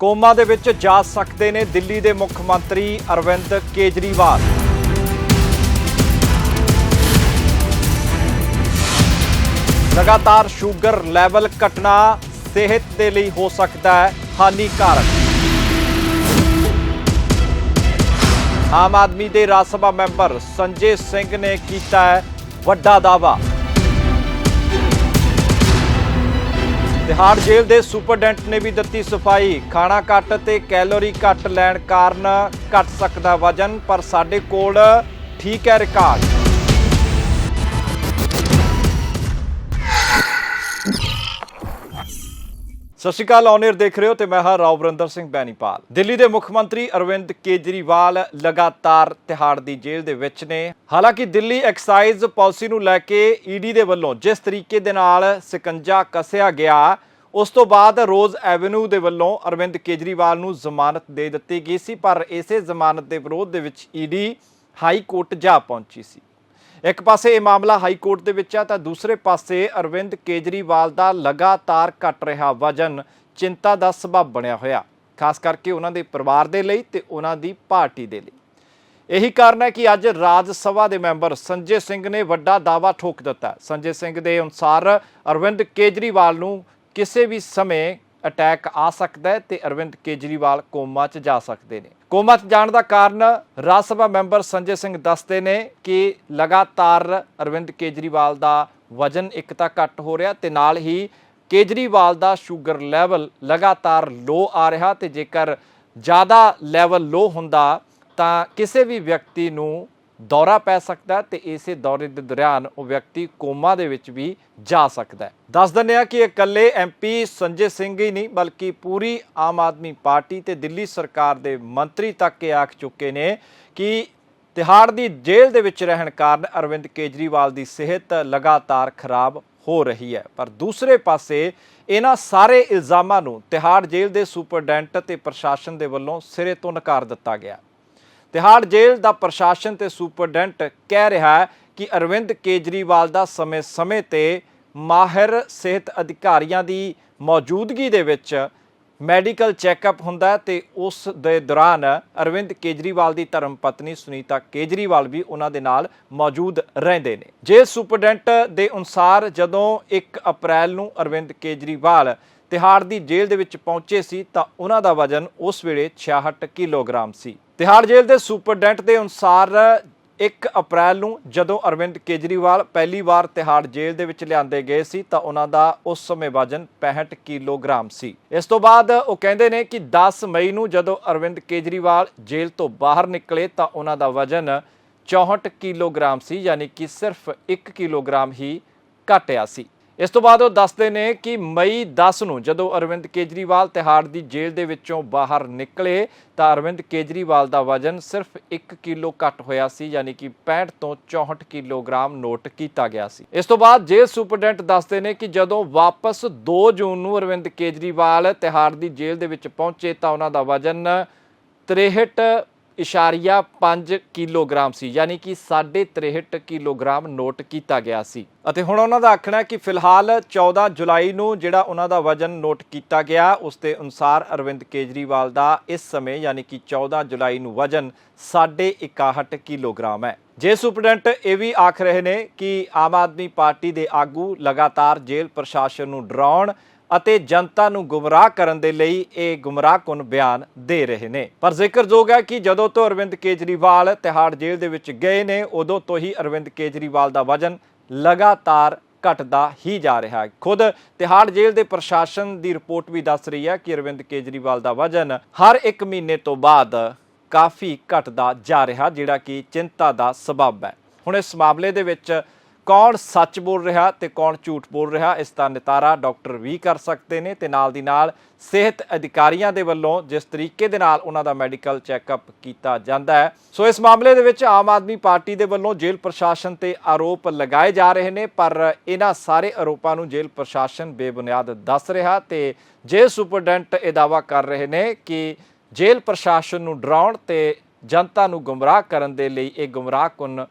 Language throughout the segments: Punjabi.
ਕੋਮਾ ਦੇ ਵਿੱਚ ਜਾ ਸਕਦੇ ਨੇ ਦਿੱਲੀ ਦੇ ਮੁੱਖ ਮੰਤਰੀ ਅਰਵਿੰਦ ਕੇਜਰੀਵਾਲ। ਲਗਾਤਾਰ ਸ਼ੂਗਰ ਲੈਵਲ ਘਟਣਾ ਸਿਹਤ ਦੇ ਲਈ ਹੋ ਸਕਦਾ ਹੈ, ਹਾਨੀਕਾਰਕ। ਆਮ ਆਦਮੀ ਦੇ ਰਾਜ ਸਭਾ ਮੈਂਬਰ ਸੰਜੇ ਸਿੰਘ ਨੇ ਕੀਤਾ ਹੈ ਵੱਡਾ ਦਾਅਵਾ। ਤਿਹਾੜ ਜੇਲ੍ਹ ਦੇ ਸੁਪਰਡੈਂਟ ਨੇ ਵੀ ਦਿੱਤੀ ਸਫ਼ਾਈ। ਖਾਣਾ ਘੱਟ ਤੇ ਕੈਲੋਰੀ ਘੱਟ ਲੈਣ ਕਾਰਨ ਘਟ ਸਕਦਾ ਵਜਨ, ਪਰ ਸਾਡੇ ਕੋਲ ਠੀਕ ਹੈ ਰਿਕਾਰਡ। ਸਤਿ ਸ਼੍ਰੀ ਅਕਾਲ ਔਨਰ ਦੇਖ ਰਹੇ ਹੋ ਤੇ ਮੈਂ ਹਾਂ ਰਾਵ ਸਿੰਘ ਬੈਨੀਪਾਲ। ਦਿੱਲੀ ਦੇ ਮੁੱਖ ਮੰਤਰੀ ਅਰਵਿੰਦ ਕੇਜਰੀਵਾਲ ਲਗਾਤਾਰ ਤਿਹਾੜ ਦੀ ਜੇਲ੍ਹ ਦੇ ਵਿੱਚ ਨੇ। ਹਾਲਾਂਕਿ ਦਿੱਲੀ ਐਕਸਾਈਜ਼ ਪਾਲਿਸੀ ਨੂੰ ਲੈ ਕੇ ਈਡੀ ਦੇ ਵੱਲੋਂ ਜਿਸ ਤਰੀਕੇ ਦੇ ਨਾਲ ਸਿਕੰਜਾ ਕੱਸਿਆ ਗਿਆ, ਉਸ ਤੋਂ ਬਾਅਦ ਰੋਜ਼ ਐਵਨਿਊ ਦੇ ਵੱਲੋਂ ਅਰਵਿੰਦ ਕੇਜਰੀਵਾਲ ਨੂੰ ਜ਼ਮਾਨਤ ਦੇ ਦਿੱਤੀ ਗਈ ਸੀ, ਪਰ ਇਸੇ ਜ਼ਮਾਨਤ ਦੇ ਵਿਰੋਧ ਦੇ ਵਿੱਚ ਈਡੀ ਹਾਈ ਕੋਰਟ ਜਾ ਪਹੁੰਚੀ ਸੀ। ਇੱਕ ਪਾਸੇ ਇਹ ਮਾਮਲਾ ਹਾਈ ਕੋਰਟ ਦੇ ਵਿੱਚ ਆ ਤਾਂ ਦੂਸਰੇ ਪਾਸੇ ਅਰਵਿੰਦ ਕੇਜਰੀਵਾਲ ਦਾ ਲਗਾਤਾਰ ਘਟ ਰਿਹਾ ਵਜਨ, ਚਿੰਤਾ ਦਾ ਸਬਬ ਬਣਿਆ ਹੋਇਆ। ਖਾਸ ਕਰਕੇ ਉਹਨਾਂ ਦੇ ਪਰਿਵਾਰ ਦੇ ਲਈ ਤੇ ਉਹਨਾਂ ਦੀ ਪਾਰਟੀ ਦੇ ਲਈ। ਇਹੀ ਕਾਰਨ ਹੈ ਕਿ ਅੱਜ ਰਾਜ ਸਭਾ ਦੇ ਮੈਂਬਰ ਸੰਜੇ ਸਿੰਘ ਨੇ ਵੱਡਾ ਦਾਅਵਾ ਠੋਕ ਦਿੱਤਾ। ਸੰਜੇ ਸਿੰਘ ਦੇ ਅਨੁਸਾਰ ਅਰਵਿੰਦ ਕੇਜਰੀਵਾਲ ਨੂੰ ਕਿਸੇ ਵੀ ਸਮੇਂ ਅਟੈਕ ਆ ਸਕਦਾ ਹੈ ਤੇ ਅਰਵਿੰਦ ਕੇਜਰੀਵਾਲ ਕੋਮਾ 'ਚ ਜਾ ਸਕਦੇ ਨੇ। ਕੋਮਾ 'ਚ ਜਾਣ ਦਾ ਕਾਰਨ ਰਾਜ ਸਭਾ ਮੈਂਬਰ ਸੰਜੇ ਸਿੰਘ ਦੱਸਦੇ ਨੇ ਕਿ ਲਗਾਤਾਰ ਅਰਵਿੰਦ ਕੇਜਰੀਵਾਲ ਦਾ ਵਜਨ ਇੱਕ ਤਾਂ ਘੱਟ ਹੋ ਰਿਹਾ ਤੇ ਨਾਲ ਹੀ ਕੇਜਰੀਵਾਲ ਦਾ ਸ਼ੂਗਰ ਲੈਵਲ ਲਗਾਤਾਰ ਲੋ ਆ ਰਿਹਾ ਤੇ ਜੇਕਰ ਜ਼ਿਆਦਾ ਲੈਵਲ ਲੋ ਹੁੰਦਾ ਤਾਂ ਕਿਸੇ ਵੀ ਵਿਅਕਤੀ ਨੂੰ ਦੌਰਾ ਪੈ ਸਕਦਾ ਹੈ ਤੇ ਇਸੇ ਦੌਰੇ ਦੇ ਦੌਰਾਨ ਉਹ ਵਿਅਕਤੀ ਕੋਮਾ ਦੇ ਵਿੱਚ ਵੀ ਜਾ ਸਕਦਾ ਹੈ। ਦੱਸ ਦਿੰਦੇ ਆ ਕਿ ਇਹ ਇਕੱਲੇ ਐਮਪੀ ਸੰਜੇ ਸਿੰਘ ਹੀ ਨਹੀਂ, ਬਲਕਿ ਪੂਰੀ ਆਮ ਆਦਮੀ ਪਾਰਟੀ ਤੇ ਦਿੱਲੀ ਸਰਕਾਰ ਦੇ ਮੰਤਰੀ ਤੱਕ ਇਹ ਆਖ ਚੁੱਕੇ ਨੇ ਕਿ ਤਿਹਾੜ ਦੀ ਜੇਲ੍ਹ ਦੇ ਵਿੱਚ ਰਹਿਣ ਕਾਰਨ ਅਰਵਿੰਦ ਕੇਜਰੀਵਾਲ ਦੀ ਸਿਹਤ ਲਗਾਤਾਰ ਖਰਾਬ ਹੋ ਰਹੀ ਹੈ। ਪਰ ਦੂਸਰੇ ਪਾਸੇ ਇਹਨਾਂ ਸਾਰੇ ਇਲਜ਼ਾਮਾਂ ਨੂੰ ਤਿਹਾੜ ਜੇਲ੍ਹ ਦੇ ਸੁਪਰਡੈਂਟ ਤੇ ਪ੍ਰਸ਼ਾਸਨ ਦੇ ਵੱਲੋਂ ਸਿਰੇ ਤੋਂ ਨਕਾਰ ਦਿੱਤਾ ਗਿਆ। ਤਿਹਾੜ ਜੇਲ੍ਹ ਦਾ ਪ੍ਰਸ਼ਾਸਨ ਤੇ ਸੁਪਰਡੈਂਟ ਕਹਿ ਰਿਹਾ ਹੈ ਕਿ ਅਰਵਿੰਦ ਕੇਜਰੀਵਾਲ ਦਾ ਸਮੇਂ-ਸਮੇਂ ਤੇ ਮਾਹਿਰ ਸਿਹਤ ਅਧਿਕਾਰੀਆਂ ਦੀ ਮੌਜੂਦਗੀ ਦੇ ਵਿੱਚ ਮੈਡੀਕਲ ਚੈੱਕਅਪ ਹੁੰਦਾ ਹੈ ਤੇ ਉਸ ਦੇ ਦੌਰਾਨ ਅਰਵਿੰਦ ਕੇਜਰੀਵਾਲ ਦੀ ਧਰਮ ਪਤਨੀ ਸੁਨੀਤਾ ਕੇਜਰੀਵਾਲ ਵੀ ਉਹਨਾਂ ਦੇ ਨਾਲ ਮੌਜੂਦ ਰਹਿੰਦੇ ਨੇ। ਜੇਲ੍ਹ ਸੁਪਰਡੈਂਟ ਦੇ ਅਨੁਸਾਰ ਜਦੋਂ 1 ਅਪ੍ਰੈਲ ਨੂੰ ਅਰਵਿੰਦ ਕੇਜਰੀਵਾਲ ਤਿਹਾੜ ਦੀ ਜੇਲ੍ਹ ਦੇ ਵਿੱਚ ਪਹੁੰਚੇ ਸੀ ਤਾਂ ਉਹਨਾਂ ਦਾ ਵਜਨ ਉਸ ਵੇਲੇ 66 ਕਿਲੋਗ੍ਰਾਮ ਸੀ। ਤਿਹਾੜ ਜੇਲ੍ਹ ਦੇ ਸੁਪਰਡੈਂਟ ਦੇ ਅਨੁਸਾਰ 1 ਅਪ੍ਰੈਲ ਨੂੰ ਜਦੋਂ ਅਰਵਿੰਦ ਕੇਜਰੀਵਾਲ ਪਹਿਲੀ ਵਾਰ ਤਿਹਾੜ ਜੇਲ੍ਹ ਦੇ ਵਿੱਚ ਲਿਆਂਦੇ ਗਏ ਸੀ ਤਾਂ ਉਹਨਾਂ ਦਾ ਉਸ ਸਮੇਂ ਵਜਨ 65 ਕਿਲੋਗ੍ਰਾਮ ਸੀ। ਇਸ ਤੋਂ ਬਾਅਦ ਉਹ ਕਹਿੰਦੇ ਨੇ ਕਿ 10 ਮਈ ਨੂੰ ਜਦੋਂ ਅਰਵਿੰਦ ਕੇਜਰੀਵਾਲ ਜੇਲ੍ਹ ਤੋਂ ਬਾਹਰ ਨਿਕਲੇ ਤਾਂ ਉਹਨਾਂ ਦਾ ਵਜਨ 64 ਕਿਲੋਗ੍ਰਾਮ ਸੀ, ਯਾਨੀ ਕਿ ਸਿਰਫ 1 ਕਿਲੋਗ੍ਰਾਮ ਹੀ ਘਟਿਆ ਸੀ। ਇਸ ਤੋਂ ਬਾਅਦ ਉਹ ਦੱਸਦੇ ਨੇ ਕਿ ਮਈ 10 ਨੂੰ ਜਦੋਂ ਅਰਵਿੰਦ ਕੇਜਰੀਵਾਲ ਤਿਹਾੜ ਦੀ ਜੇਲ੍ਹ ਦੇ ਵਿੱਚੋਂ ਬਾਹਰ ਨਿਕਲੇ ਤਾਂ ਅਰਵਿੰਦ ਕੇਜਰੀਵਾਲ ਦਾ ਵਜਨ ਸਿਰਫ 1 ਕਿਲੋ ਘੱਟ ਹੋਇਆ ਸੀ, ਯਾਨੀ ਕਿ 65 ਤੋਂ 64 ਕਿਲੋਗ੍ਰਾਮ ਨੋਟ ਕੀਤਾ ਗਿਆ ਸੀ। ਇਸ ਤੋਂ ਬਾਅਦ ਜੇਲ੍ਹ ਸੁਪਰਡੈਂਟ ਦੱਸਦੇ ਨੇ ਕਿ ਜਦੋਂ ਵਾਪਸ 2 ਜੂਨ ਨੂੰ ਅਰਵਿੰਦ ਕੇਜਰੀਵਾਲ ਤਿਹਾੜ ਦੀ ਜੇਲ੍ਹ ਦੇ ਵਿੱਚ ਪਹੁੰਚੇ ਤਾਂ ਉਹਨਾਂ ਦਾ ਵਜਨ 63 ਇਸ਼ਾਰੀਆ 5 ਕਿਲੋਗ੍ਰਾਮ ਸੀ, ਯਾਨੀ ਕਿ 63 ਕਿਲੋਗ੍ਰਾਮ ਨੋਟ ਕੀਤਾ ਗਿਆ ਸੀ। ਅਤੇ ਹੁਣ ਉਹਨਾਂ ਦਾ ਆਖਣਾ ਹੈ ਕਿ ਫਿਲਹਾਲ 14 ਜੁਲਾਈ ਨੂੰ ਜਿਹੜਾ ਉਹਨਾਂ ਦਾ ਵਜਨ ਨੋਟ ਕੀਤਾ ਗਿਆ, ਉਸ ਦੇ ਅਨੁਸਾਰ ਅਰਵਿੰਦ ਕੇਜਰੀਵਾਲ ਦਾ ਇਸ ਸਮੇਂ ਯਾਨੀ ਕਿ 14 ਜੁਲਾਈ ਨੂੰ ਵਜਨ 61 ਕਿਲੋਗ੍ਰਾਮ ਹੈ। ਜੇ ਸੁਪਰਡੈਂਟ ਇਹ ਵੀ ਆਖ ਰਹੇ ਨੇ ਕਿ ਆਮ ਆਦਮੀ ਪਾਰਟੀ ਦੇ ਆਗੂ ਲਗਾਤਾਰ ਜੇਲ੍ਹ ਪ੍ਰਸ਼ਾਸਨ ਨੂੰ ਡਰਾਉਣ ਅਤੇ ਜਨਤਾ ਨੂੰ ਗੁੰਮਰਾਹ ਕਰਨ ਦੇ ਲਈ ਇਹ ਗੁੰਮਰਾਹਕੁਨ ਬਿਆਨ ਦੇ ਰਹੇ ਨੇ। ਪਰ ਜ਼ਿਕਰਯੋਗ ਹੈ ਕਿ ਜਦੋਂ ਤੋਂ ਅਰਵਿੰਦ ਕੇਜਰੀਵਾਲ ਤਿਹਾੜ ਜੇਲ੍ਹ ਦੇ ਵਿੱਚ ਗਏ ਨੇ, ਉਦੋਂ ਤੋਂ ਹੀ ਅਰਵਿੰਦ ਕੇਜਰੀਵਾਲ ਦਾ ਵਜਨ ਲਗਾਤਾਰ ਘਟਦਾ ਹੀ ਜਾ ਰਿਹਾ ਹੈ। ਖੁਦ ਤਿਹਾੜ ਜੇਲ੍ਹ ਦੇ ਪ੍ਰਸ਼ਾਸਨ ਦੀ ਰਿਪੋਰਟ ਵੀ ਦੱਸ ਰਹੀ ਹੈ ਕਿ ਅਰਵਿੰਦ ਕੇਜਰੀਵਾਲ ਦਾ ਵਜਨ ਹਰ ਇੱਕ ਮਹੀਨੇ ਤੋਂ ਬਾਅਦ ਕਾਫੀ ਘਟਦਾ ਜਾ ਰਿਹਾ, ਜਿਹੜਾ ਕਿ ਚਿੰਤਾ ਦਾ ਸਬਬ ਹੈ। ਹੁਣ ਇਸ ਮਾਮਲੇ ਦੇ ਵਿੱਚ ਕੌਣ ਸੱਚ ਬੋਲ ਰਿਹਾ ਤੇ ਕੌਣ ਝੂਠ ਬੋਲ ਰਿਹਾ, ਇਸ ਦਾ ਨਿਤਾਰਾ ਡਾਕਟਰ ਵੀ ਕਰ ਸਕਦੇ ਨੇ ਤੇ ਨਾਲ ਦੀ ਨਾਲ ਸਿਹਤ ਅਧਿਕਾਰੀਆਂ ਦੇ ਵੱਲੋਂ ਜਿਸ ਤਰੀਕੇ ਦੇ ਨਾਲ ਉਹਨਾਂ ਦਾ ਮੈਡੀਕਲ ਚੈੱਕਅਪ ਕੀਤਾ ਜਾਂਦਾ ਹੈ। ਸੋ ਇਸ ਮਾਮਲੇ ਦੇ ਵਿੱਚ ਆਮ ਆਦਮੀ ਪਾਰਟੀ ਦੇ ਵੱਲੋਂ ਜੇਲ੍ਹ ਪ੍ਰਸ਼ਾਸਨ ਤੇ ਆਰੋਪ ਲਗਾਏ ਜਾ ਰਹੇ ਨੇ, ਪਰ ਇਹਨਾਂ ਸਾਰੇ ਆਰੋਪਾਂ ਨੂੰ ਜੇਲ੍ਹ ਪ੍ਰਸ਼ਾਸਨ ਬੇਬੁਨਿਆਦ ਦੱਸ ਰਿਹਾ ਤੇ ਜੇਲ੍ਹ ਸੁਪਰਡੈਂਟ ਇਹ ਦਾਅਵਾ ਕਰ ਰਹੇ ਨੇ ਕਿ ਜੇਲ੍ਹ ਪ੍ਰਸ਼ਾਸਨ ਨੂੰ ਡਰਾਉਣ ਤੇ ਜਨਤਾ ਨੂੰ ਗੁੰਮਰਾਹ ਕਰਨ ਦੇ ਲਈ ਇਹ ਗੁੰਮਰਾਹਕੁਨ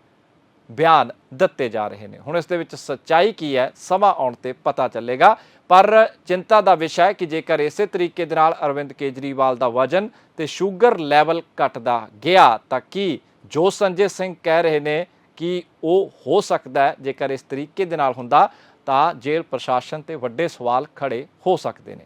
ਬਿਆਨ ਦਿੱਤੇ ਜਾ ਰਹੇ ਨੇ। ਹੁਣ ਇਸ ਦੇ ਵਿੱਚ ਸੱਚਾਈ ਕੀ ਹੈ, ਸਮਾਂ ਆਉਣ ਤੇ ਪਤਾ ਚੱਲੇਗਾ। ਪਰ ਚਿੰਤਾ ਦਾ ਵਿਸ਼ਾ ਹੈ ਕਿ ਜੇਕਰ ਇਸੇ ਤਰੀਕੇ ਦੇ ਨਾਲ ਅਰਵਿੰਦ ਕੇਜਰੀਵਾਲ ਦਾ ਵਜਨ ਤੇ ਸ਼ੂਗਰ ਲੈਵਲ ਘਟਦਾ ਗਿਆ, ਤਾਂ ਕੀ ਜੋ ਸੰਜੇ ਸਿੰਘ ਕਹਿ ਰਹੇ ਨੇ ਕਿ ਉਹ ਹੋ ਸਕਦਾ ਹੈ, ਜੇਕਰ ਇਸ ਤਰੀਕੇ ਦੇ ਨਾਲ ਹੁੰਦਾ, ਤਾਂ ਜੇਲ੍ਹ ਪ੍ਰਸ਼ਾਸਨ ਤੇ ਵੱਡੇ ਸਵਾਲ ਖੜੇ ਹੋ ਸਕਦੇ ਨੇ।